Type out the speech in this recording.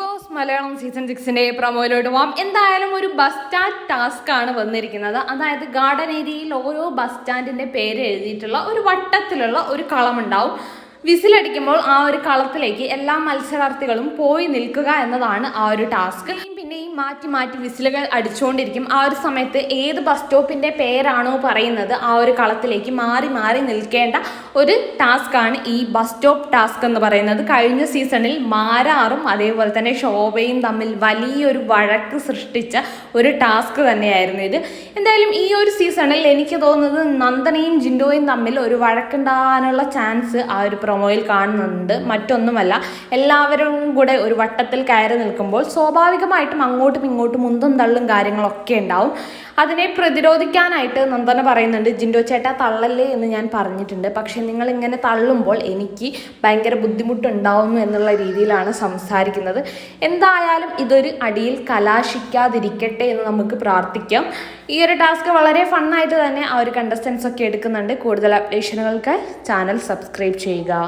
Boss Malayalam season സിക്സിന്റെ പ്രൊമോയിലോട്ട് പോവാം. എന്തായാലും ഒരു ബസ് സ്റ്റാൻഡ് ടാസ്ക് ആണ് വന്നിരിക്കുന്നത്. അതായത് ഗാർഡൻ ഏരിയയിൽ ഓരോ ബസ് സ്റ്റാൻഡിന്റെ പേര് എഴുതിയിട്ടുള്ള ഒരു വട്ടത്തിലുള്ള ഒരു കളം ഉണ്ടാവും. വിസിലടിക്കുമ്പോൾ ആ ഒരു കളത്തിലേക്ക് എല്ലാ മത്സരാർത്ഥികളും പോയി നിൽക്കുക എന്നതാണ് ആ ഒരു ടാസ്ക് പിന്നെയും മാറ്റി മാറ്റി വിസിലുകൾ അടിച്ചുകൊണ്ടിരിക്കും. ആ ഒരു സമയത്ത് ഏത് ബസ് സ്റ്റോപ്പിന്റെ പേരാണോ പറയുന്നത് ആ ഒരു കളത്തിലേക്ക് മാറി മാറി നിൽക്കേണ്ട ഒരു ടാസ്ക്കാണ് ഈ ബസ് സ്റ്റോപ്പ് ടാസ്ക് എന്ന് പറയുന്നത്. കഴിഞ്ഞ സീസണിൽ മാരാറും അതേപോലെ തന്നെ ശോഭയും തമ്മിൽ വലിയൊരു വഴക്ക് സൃഷ്ടിച്ച ഒരു ടാസ്ക് തന്നെയായിരുന്നു ഇത്. എന്തായാലും ഈ ഒരു സീസണിൽ എനിക്ക് തോന്നുന്നത് നന്ദനയും ജിൻഡോയും തമ്മിൽ ഒരു വഴക്കുണ്ടാകാനുള്ള ചാൻസ് ആ ഒരു പ്രൊമോയിൽ കാണുന്നുണ്ട്. മറ്റൊന്നുമല്ല എല്ലാവരും കൂടെ ഒരു വട്ടത്തിൽ കയറി നിൽക്കുമ്പോൾ സ്വാഭാവികമായിട്ടും അങ്ങോട്ടും ഇങ്ങോട്ടും മുന്തും തള്ളും കാര്യങ്ങളൊക്കെ ഉണ്ടാവും. അതിനെ പ്രതിരോധിക്കാനായിട്ട് നന്ദന പറയുന്നുണ്ട് ജിൻഡോ ചേട്ടാ തള്ളല്ലേ എന്ന് ഞാൻ പറഞ്ഞിട്ടുണ്ട്. പക്ഷേ നിങ്ങൾ ഇങ്ങനെ തള്ളുമ്പോൾ എനിക്ക് ഭയങ്കര ബുദ്ധിമുട്ടുണ്ടാവുന്നു എന്നുള്ള രീതിയിലാണ് സംസാരിക്കുന്നത്. എന്തായാലും ഇതൊരു അടിയിൽ കലാശിക്കാതിരിക്കട്ടെ എന്ന് നമുക്ക് പ്രാർത്ഥിക്കാം. ഈ ഒരു ടാസ്ക് വളരെ ഫണ്ണായിട്ട് തന്നെ ആ ഒരു കണ്ടസ്റ്റൻസ് ഒക്കെ എടുക്കുന്നുണ്ട്. കൂടുതൽ അപ്ഡേഷനുകൾക്ക് ചാനൽ സബ്സ്ക്രൈബ് ചെയ്യുക.